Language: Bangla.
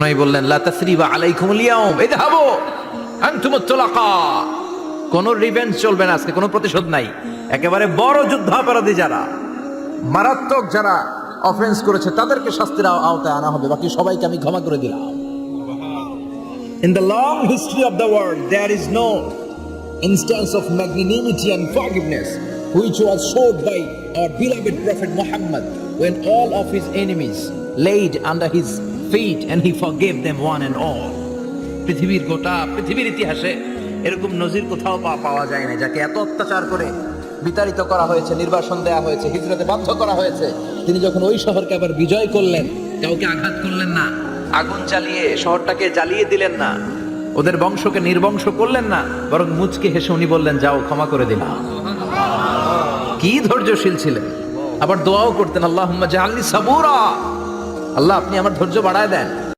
নয় বললেন লা তাসরিবা আলাইকুমুল ইয়াউম ইযহাবু আনতুমুত তুলাকা কোন রিভেঞ্জ চলবে না আজকে কোনো প্রতিশোধ নাই একেবারে বড় যুদ্ধাপরাধী যারা মারাত্মক যারা অফেন্স করেছে তাদেরকে শাস্তির আও- আওতায় আনা হবে বাকি সবাইকে আমি ক্ষমা করে দিলাম In the long history of the world, there is no instance of magnanimity and forgiveness which was showed by our beloved Prophet Muhammad when all of his enemies laid under his feet and he forgave them one and all. পৃথিবীর গোটা, পৃথিবীর ইতিহাসে এরকম নজির কোথাও পাওয়া যায় না যাকে এত অত্যাচার করে বিতাড়িত করা হয়েছে, নির্বাসন দেওয়া হয়েছে, হিজরতে বাধ্য করা হয়েছে। তিনি যখন ওই শহরকে আবার বিজয় করলেন, কাউকে আঘাত করলেন না, আগুন চালিয়ে শহরটাকে জ্বালিয়ে দিলেন না, ওদের বংশকে নির্বংশ করলেন না, বরং মুচকে হেসে উনি বললেন, যাও, ক্ষমা করে দিলাম কি ধৈর্যশীল ছিলেন। আবার দোয়াও করতেন আল্লাহ জাহাল্লি সাবুরা। আল্লাহ আপনি আমার ধৈর্য বাড়ায় দেন।